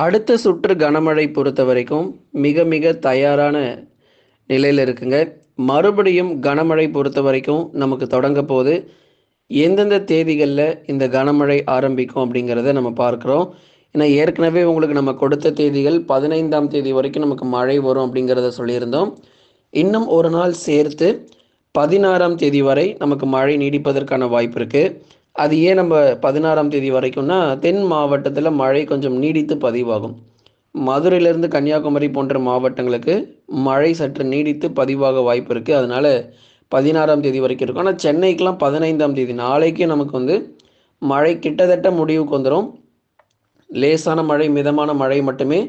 அடுத்த சுற்று கனமழை பொறுத்த வரைக்கும் மிக மிக தயாரான நிலையில் இருக்குங்க. மறுபடியும் கனமழை பொறுத்த வரைக்கும் நமக்கு தொடங்க போது எந்தெந்த தேதிகளில் இந்த கனமழை ஆரம்பிக்கும் அப்படிங்கிறத நம்ம பார்க்குறோம். ஏன்னா ஏற்கனவே உங்களுக்கு நம்ம கொடுத்த தேதிகள் பதினைந்தாம் தேதி வரைக்கும் நமக்கு மழை வரும் அப்படிங்கிறத சொல்லியிருந்தோம். இன்னும் ஒரு நாள் சேர்த்து பதினாறாம் தேதி வரை நமக்கு மழை நீடிப்பதற்கான வாய்ப்பு இருக்குது அது ஏன் நம்ம பதினாறாம் தேதி வரைக்கும்னா தென் மாவட்டத்தில் மழை கொஞ்சம் நீடித்து பதிவாகும். மதுரையிலேருந்து கன்னியாகுமரி போன்ற மாவட்டங்களுக்கு மழை சற்று நீடித்து பதிவாக வாய்ப்பு இருக்குது அதனால் பதினாறாம் தேதி வரைக்கும் இருக்கும். ஆனால் சென்னைக்கெலாம் பதினைந்தாம் தேதி. நாளைக்கே நமக்கு வந்து மழை கிட்டத்தட்ட முடிவுக்கு வந்துடும் லேசான மழை மிதமான மழை மட்டுமே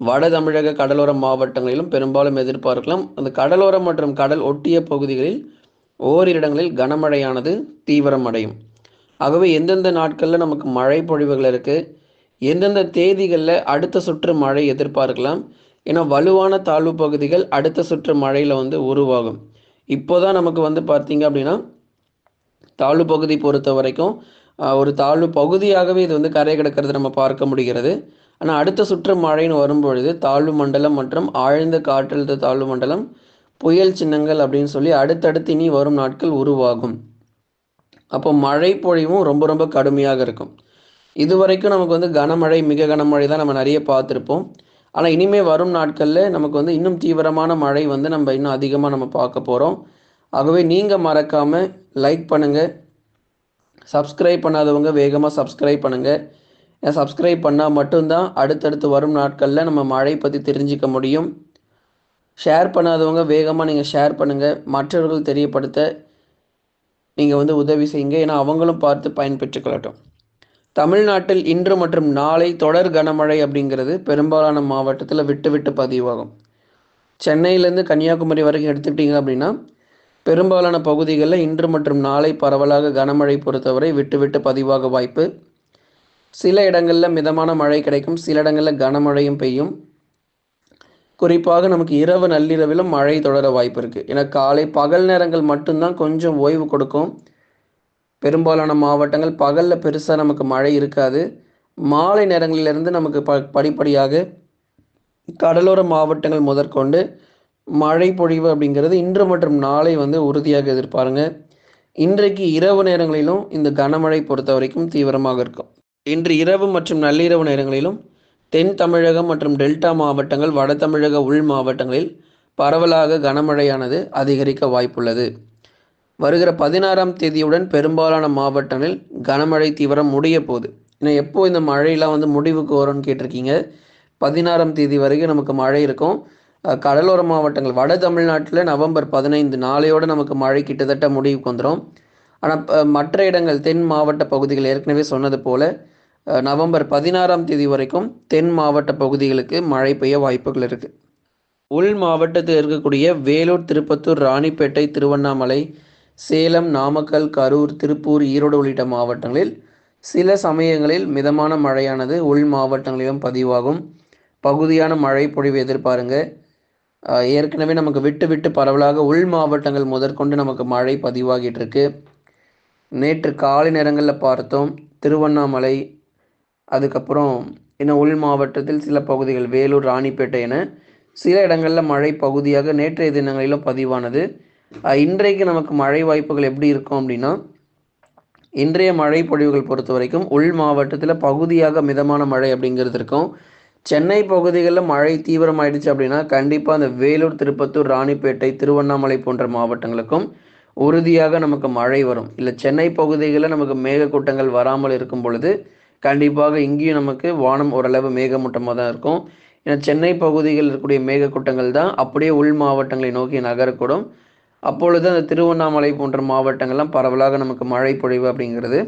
வட தமிழக கடலோர மாவட்டங்களிலும் பெரும்பாலும் எதிர்பார்க்கலாம். அந்த கடலோரம் மற்றும் கடல் ஒட்டிய பகுதிகளில் ஓரிரு இடங்களில் கனமழையானது தீவிரம் அடையும் ஆகவே எந்தெந்த நாட்களில் நமக்கு மழை பொழிவுகள் இருக்குது எந்தெந்த தேதிகளில் அடுத்த சுற்று மழை எதிர்பார்க்கலாம்? ஏன்னா வலுவான தாழ்வு பகுதிகள் அடுத்த சுற்று மழையில் வந்து உருவாகும். இப்போதான் நமக்கு வந்து பார்த்தீங்க அப்படின்னா தாழ்வு பகுதி பொறுத்த வரைக்கும் ஒரு தாழ்வு பகுதியாகவே இது வந்து கரை கிடக்கிறது நம்ம பார்க்க முடிகிறது. ஆனால் அடுத்த சுற்று மழைன்னு வரும்பொழுது தாழ்வு மண்டலம் மற்றும் ஆழ்ந்த காற்றழுத்த தாழ்வு மண்டலம் புயல் சின்னங்கள் அப்படின்னு சொல்லி அடுத்தடுத்து இனி வரும் நாட்கள் உருவாகும். அப்போ மழை பொழிவும் ரொம்ப ரொம்ப கடுமையாக இருக்கும். இது வரைக்கும் நமக்கு வந்து கனமழை மிக கனமழை தான் நம்ம நிறைய பார்த்துருப்போம். ஆனால் இனிமேல் வரும் நாட்களில் நமக்கு வந்து இன்னும் தீவிரமான மழை வந்து நம்ம இன்னும் அதிகமாக நம்ம பார்க்க போகிறோம் ஆகவே நீங்கள் மறக்காமல் லைக் பண்ணுங்கள் சப்ஸ்கிரைப் பண்ணாதவங்க வேகமாக சப்ஸ்கிரைப் பண்ணுங்கள் ஏன் சப்ஸ்கிரைப் பண்ணால் மட்டும்தான் அடுத்தடுத்து வரும் நாட்களில் நம்ம மழை பற்றி தெரிஞ்சிக்க முடியும். ஷேர் பண்ணாதவங்க வேகமாக நீங்கள் ஷேர் பண்ணுங்கள் மற்றவர்கள் தெரியப்படுத்த நீங்கள் வந்து உதவி செய்யுங்க. ஏன்னா அவங்களும் பார்த்து பயன்பெற்றுக்கொள்ளட்டும். தமிழ்நாட்டில் இன்று மற்றும் நாளை தொடர் கனமழை அப்படிங்கிறது பெரும்பாலான மாவட்டத்தில் விட்டு விட்டு பதிவாகும். சென்னையிலேருந்து கன்னியாகுமரி வரைக்கும் எடுத்துக்கிட்டிங்க அப்படின்னா பெரும்பாலான பகுதிகளில் இன்று மற்றும் நாளை பரவலாக கனமழை பொறுத்தவரை விட்டு விட்டு பதிவாக வாய்ப்பு. சில இடங்களில் மிதமான மழை கிடைக்கும். சில இடங்களில் கனமழையும் பெய்யும். குறிப்பாக நமக்கு இரவு நள்ளிரவிலும் மழை தொடர வாய்ப்பு இருக்குது ஏன்னா காலை பகல் நேரங்கள் மட்டும்தான் கொஞ்சம் ஓய்வு கொடுக்கும். பெரும்பாலான மாவட்டங்கள் பகலில் பெருசாக நமக்கு மழை இருக்காது. மாலை நேரங்களிலிருந்து நமக்கு ப படிப்படியாக கடலோர மாவட்டங்கள் முதற்கொண்டு மழை பொழிவு அப்படிங்கிறது இன்று மற்றும் நாளை வந்து உறுதியாக எதிர்பாருங்க. இன்றைக்கு இரவு நேரங்களிலும் இந்த கனமழை பொறுத்த வரைக்கும் தீவிரமாக இருக்கும். இன்று இரவு மற்றும் நள்ளிரவு நேரங்களிலும் தென் தமிழகம் மற்றும் டெல்டா மாவட்டங்கள் வட தமிழக உள் மாவட்டங்களில் பரவலாக கனமழையானது அதிகரிக்க வாய்ப்புள்ளது. வருகிற பதினாறாம் தேதியுடன் பெரும்பாலான மாவட்டங்களில் கனமழை தீவிரம் முடிய போகுது. இன்னும் எப்போது இந்த மழையெல்லாம் வந்து முடிவுக்கு வரும்னு கேட்டிருக்கீங்க? பதினாறாம் தேதி வரைக்கும் நமக்கு மழை இருக்கும். கடலோர மாவட்டங்கள் வட தமிழ்நாட்டில் நவம்பர் பதினைந்து நாளையோட நமக்கு மழை கிட்டத்தட்ட முடிவுக்கு வந்துடும் ஆனால் மற்ற இடங்கள் தென் மாவட்ட பகுதிகள் ஏற்கனவே சொன்னது போல நவம்பர் பதினாறாம் தேதி வரைக்கும் தென் மாவட்ட பகுதிகளுக்கு மழை பெய்ய வாய்ப்புகள் இருக்குது உள் மாவட்டத்தில் இருக்கக்கூடிய வேலூர் திருப்பத்தூர் ராணிப்பேட்டை திருவண்ணாமலை சேலம் நாமக்கல் கரூர் திருப்பூர் ஈரோடு உள்ளிட்ட மாவட்டங்களில் சில சமயங்களில் மிதமான மழையானது உள் மாவட்டங்களிலும் பதிவாகும். பகுதியான மழை பொழிவு எதிர்பாருங்க. ஏற்கனவே நமக்கு விட்டு விட்டு பரவலாக உள் மாவட்டங்கள் முதற்கொண்டு நமக்கு மழை பதிவாகிட்டு இருக்கு. நேற்று காலை நேரங்களில் பார்த்தோம் திருவண்ணாமலை அதுக்கப்புறம் இன்னும் உள் மாவட்டத்தில் சில பகுதிகள் வேலூர் ராணிப்பேட்டை என சில இடங்களில் மழை பகுதியாக நேற்றைய தினங்களிலும் பதிவானது. இன்றைக்கு நமக்கு மழை வாய்ப்புகள் எப்படி இருக்கும் அப்படின்னா இன்றைய மழை பொழிவுகள் பொறுத்த வரைக்கும் உள் மாவட்டத்தில் பகுதியாக மிதமான மழை அப்படிங்கிறது இருக்கும். சென்னை பகுதிகளில் மழை தீவிரமாயிடுச்சு அப்படின்னா கண்டிப்பாக அந்த வேலூர் திருப்பத்தூர் ராணிப்பேட்டை திருவண்ணாமலை போன்ற மாவட்டங்களுக்கும் உறுதியாக நமக்கு மழை வரும். இல்லை சென்னை பகுதிகளில் நமக்கு மேகக்கூட்டங்கள் வராமல் இருக்கும் பொழுது கண்டிப்பாக இங்கேயும் நமக்கு வானம் ஓரளவு மேகமூட்டமாக தான் இருக்கும். ஏன்னா சென்னை பகுதிகளில் இருக்கக்கூடிய மேகக்கூட்டங்கள் தான் அப்படியே உள் மாவட்டங்களை நோக்கி நகரக்கூடும். அப்பொழுது அந்த திருவண்ணாமலை போன்ற மாவட்டங்கள்லாம் பரவலாக நமக்கு மழை பொழிவு அப்படிங்கிறது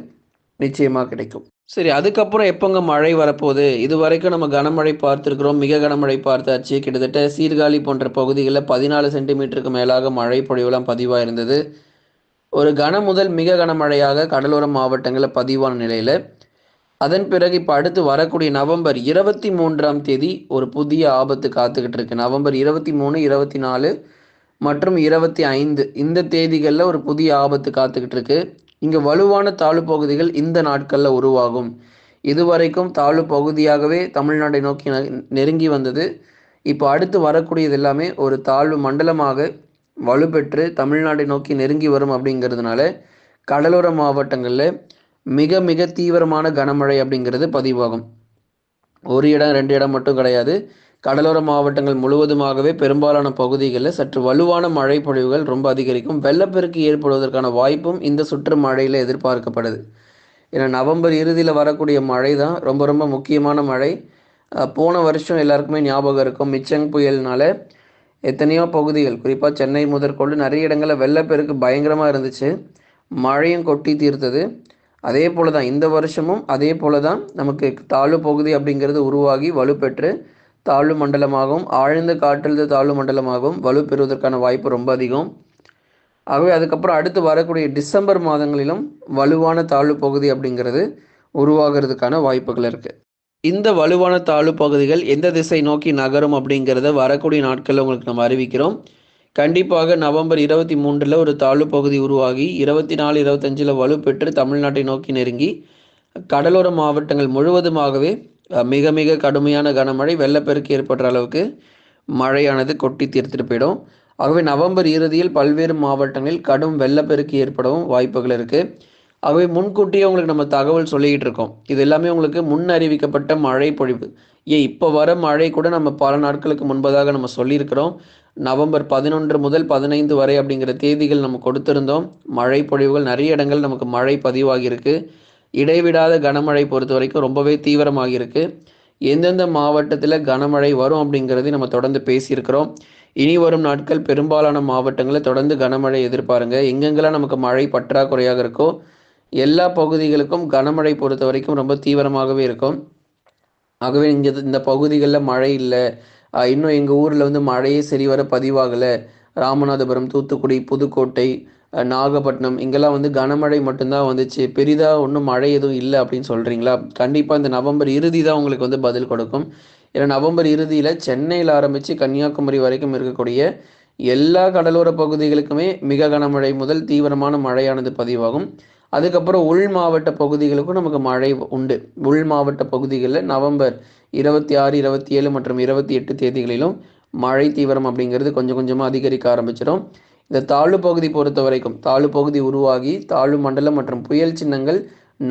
நிச்சயமாக கிடைக்கும். சரி அதுக்கப்புறம் எப்போங்க மழை வரப்போகுது? இது வரைக்கும் நம்ம கனமழை பார்த்துருக்குறோம். மிக கனமழை பார்த்தாச்சு. கிட்டத்தட்ட சீர்காழி போன்ற பகுதிகளில் பதினாலு சென்டிமீட்டருக்கு மேலாக மழை பொழிவுலாம் பதிவாக இருந்தது ஒரு கன முதல் மிக கனமழையாக கடலோர மாவட்டங்களில் பதிவான நிலையில் அதன் பிறகு இப்போ அடுத்து வரக்கூடிய நவம்பர் இருபத்தி மூன்றாம் தேதி ஒரு புதிய ஆபத்து காத்துக்கிட்டு இருக்கு. நவம்பர் இருபத்தி மூணு இருபத்தி நாலு மற்றும் இருபத்தி ஐந்து. இந்த தேதிகளில் ஒரு புதிய ஆபத்து காத்துக்கிட்டு இருக்கு. இங்கே வலுவான தாழ்வு பகுதிகள் இந்த நாட்களில் உருவாகும். இதுவரைக்கும் தாழ்வு பகுதியாகவே தமிழ்நாட்டை நோக்கி நெருங்கி வந்தது. இப்போ அடுத்து வரக்கூடியது எல்லாமே ஒரு தாழ்வு மண்டலமாக வலுப்பெற்று தமிழ்நாட்டை நோக்கி நெருங்கி வரும் அப்படிங்கிறதுனால கடலோர மாவட்டங்களில் மிக மிக தீவிரமான கனமழை அப்படிங்கிறது பதிவாகும். ஒரு இடம் ரெண்டு இடம் மட்டும் கிடையாது. கடலோர மாவட்டங்கள் முழுவதுமாகவே பெரும்பாலான பகுதிகளில் சற்று வலுவான மழை பொழிவுகள் ரொம்ப அதிகரிக்கும். வெள்ளப்பெருக்கு ஏற்படுவதற்கான வாய்ப்பும் இந்த சுற்று மழையில் எதிர்பார்க்கப்படுது. ஏன்னா நவம்பர் இறுதியில் வரக்கூடிய மழை தான் ரொம்ப ரொம்ப முக்கியமான மழை. போன வருஷம் எல்லாருக்குமே ஞாபகம் இருக்கும். மிச்சங் புயல்னால எத்தனையோ பகுதிகள் குறிப்பாக சென்னை முதற்கொண்டு நிறைய இடங்களில் வெள்ளப்பெருக்கு பயங்கரமாக இருந்துச்சு. மழையும் கொட்டி தீர்த்தது. அதே போல தான் இந்த வருஷமும் அதே போல தான் நமக்கு தாழ்வு பகுதி அப்படிங்கிறது உருவாகி வலுப்பெற்று தாழ்வு மண்டலமாகவும் ஆழ்ந்த காற்றழுத்த தாழ்வு மண்டலமாகவும் வலுப்பெறுவதற்கான வாய்ப்பு ரொம்ப அதிகம். ஆகவே அதுக்கப்புறம் அடுத்து வரக்கூடிய டிசம்பர் மாதங்களிலும் வலுவான தாழ்வு பகுதி அப்படிங்கிறது உருவாகிறதுக்கான வாய்ப்புகள் இருக்குது இந்த வலுவான தாழ்வு பகுதிகள் எந்த திசை நோக்கி நகரும் அப்படிங்கிறத வரக்கூடிய நாட்களில் உங்களுக்கு நம்ம அறிவிக்கிறோம். கண்டிப்பாக நவம்பர் இருபத்தி மூன்றில் ஒரு தாழ்வு பகுதி உருவாகி இருபத்தி நாலு இருபத்தஞ்சில் வலுப்பெற்று தமிழ்நாட்டை நோக்கி நெருங்கி கடலோர மாவட்டங்கள் முழுவதுமாகவே மிக மிக கடுமையான கனமழை வெள்ளப்பெருக்கு ஏற்படுற அளவுக்கு மழையானது கொட்டி தீர்த்துட்டு போயிடும். ஆகவே நவம்பர் இறுதியில் பல்வேறு மாவட்டங்களில் கடும் வெள்ளப்பெருக்கு ஏற்படவும் வாய்ப்புகள் இருக்குது ஆகவே முன்கூட்டியே உங்களுக்கு நம்ம தகவல் சொல்லிக்கிட்டு இருக்கோம். இது எல்லாமே உங்களுக்கு முன் அறிவிக்கப்பட்ட மழை பொழிவு. ஏன் இப்போ வர மழை கூட நம்ம பல நாட்களுக்கு முன்பதாக நம்ம சொல்லியிருக்கிறோம். நவம்பர் பதினொன்று முதல் பதினைந்து வரை அப்படிங்கிற தேதிகள் நம்ம கொடுத்திருந்தோம். மழை பொழிவுகள் நிறைய இடங்கள் நமக்கு மழை பதிவாகியிருக்கு. இடைவிடாத கனமழை பொறுத்த வரைக்கும் ரொம்பவே தீவிரமாகியிருக்கு. எந்தெந்த மாவட்டத்தில் கனமழை வரும் அப்படிங்கிறதை நம்ம தொடர்ந்து பேசியிருக்கிறோம். இனி வரும் நாட்கள் பெரும்பாலான மாவட்டங்களில் தொடர்ந்து கனமழை எதிர்பாருங்க. எங்கெங்கெல்லாம் நமக்கு மழை பற்றாக்குறையாக இருக்கோ எல்லா பகுதிகளுக்கும் கனமழை பொறுத்த வரைக்கும் ரொம்ப தீவிரமாகவே இருக்கும். ஆகவே இங்கே இந்த பகுதிகளில் மழை இல்லை. இன்னும் எங்கள் ஊரில் வந்து மழையே சரிவர பதிவாகலை. ராமநாதபுரம் தூத்துக்குடி புதுக்கோட்டை நாகப்பட்டினம் இங்கெல்லாம் வந்து கனமழை மட்டும்தான் வந்துச்சு. பெரிதாக ஒன்றும் மழை எதுவும் இல்லை அப்படின்னு சொல்கிறீங்களா கண்டிப்பாக இந்த நவம்பர் இறுதி தான் உங்களுக்கு வந்து பதில் கொடுக்கும். ஏன்னா நவம்பர் இறுதியில் சென்னையில் ஆரம்பித்து கன்னியாகுமரி வரைக்கும் இருக்கக்கூடிய எல்லா கடலோர பகுதிகளுக்குமே மிக கனமழை முதல் தீவிரமான மழையானது பதிவாகும். அதுக்கப்புறம் உள் மாவட்ட பகுதிகளுக்கும் நமக்கு மழை உண்டு. உள் மாவட்ட பகுதிகளில் நவம்பர் இருபத்தி ஆறு இருபத்தி ஏழு மற்றும் இருபத்தி எட்டு தேதிகளிலும் மழை தீவிரம் அப்படிங்கிறது கொஞ்சம் கொஞ்சமாக அதிகரிக்க ஆரம்பிச்சிடும். இந்த தாழ்வு பகுதி பொறுத்த வரைக்கும் தாழ்வு பகுதி உருவாகி தாழ்வு மண்டலம் மற்றும் புயல் சின்னங்கள்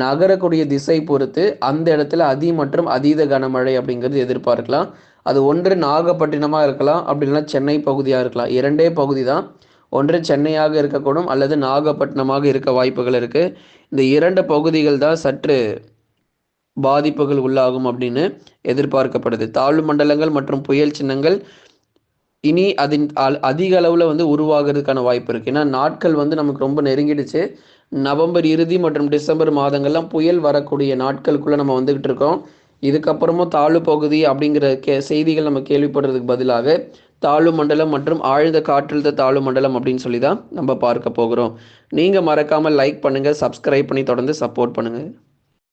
நகரக்கூடிய திசை பொறுத்து அந்த இடத்துல அதி மற்றும் அதீத கனமழை அப்படிங்கிறது எதிர்பார்க்கலாம். அது ஒன்று நாகப்பட்டினமாக இருக்கலாம் அப்படி இல்லைன்னா சென்னை பகுதியாக இருக்கலாம். இரண்டே பகுதி தான் ஒன்று சென்னையாக இருக்கக்கூடும் அல்லது நாகப்பட்டினமாக இருக்க வாய்ப்புகள் இருக்குது இந்த இரண்டு பகுதிகள் தான் சற்று பாதிப்புகள் உள்ளாகும் அப்படின்னு எதிர்பார்க்கப்படுது. தாழ்வு மண்டலங்கள் மற்றும் புயல் சின்னங்கள் இனி அதன் அல்- அதிக அளவில் வந்து உருவாகிறதுக்கான வாய்ப்பு இருக்குது ஏன்னா நாட்கள் வந்து நமக்கு ரொம்ப நெருங்கிடுச்சு. நவம்பர் இறுதி மற்றும் டிசம்பர் மாதங்கள்லாம் புயல் வரக்கூடிய நாட்களுக்குள்ளே நம்ம வந்துக்கிட்டு இருக்கோம். இதுக்கப்புறமும் தாழ்வு பகுதி அப்படிங்கிற கே செய்திகள் நம்ம கேள்விப்படுறதுக்கு பதிலாக தாழ்வு மண்டலம் மற்றும் ஆழ்ந்த காற்றழுத்த தாழ்வு மண்டலம் அப்படின்னு சொல்லி தான் நம்ம பார்க்க போகிறோம். நீங்கள் மறக்காமல் லைக் பண்ணுங்கள் சப்ஸ்கிரைப் பண்ணி தொடர்ந்து சப்போர்ட் பண்ணுங்கள்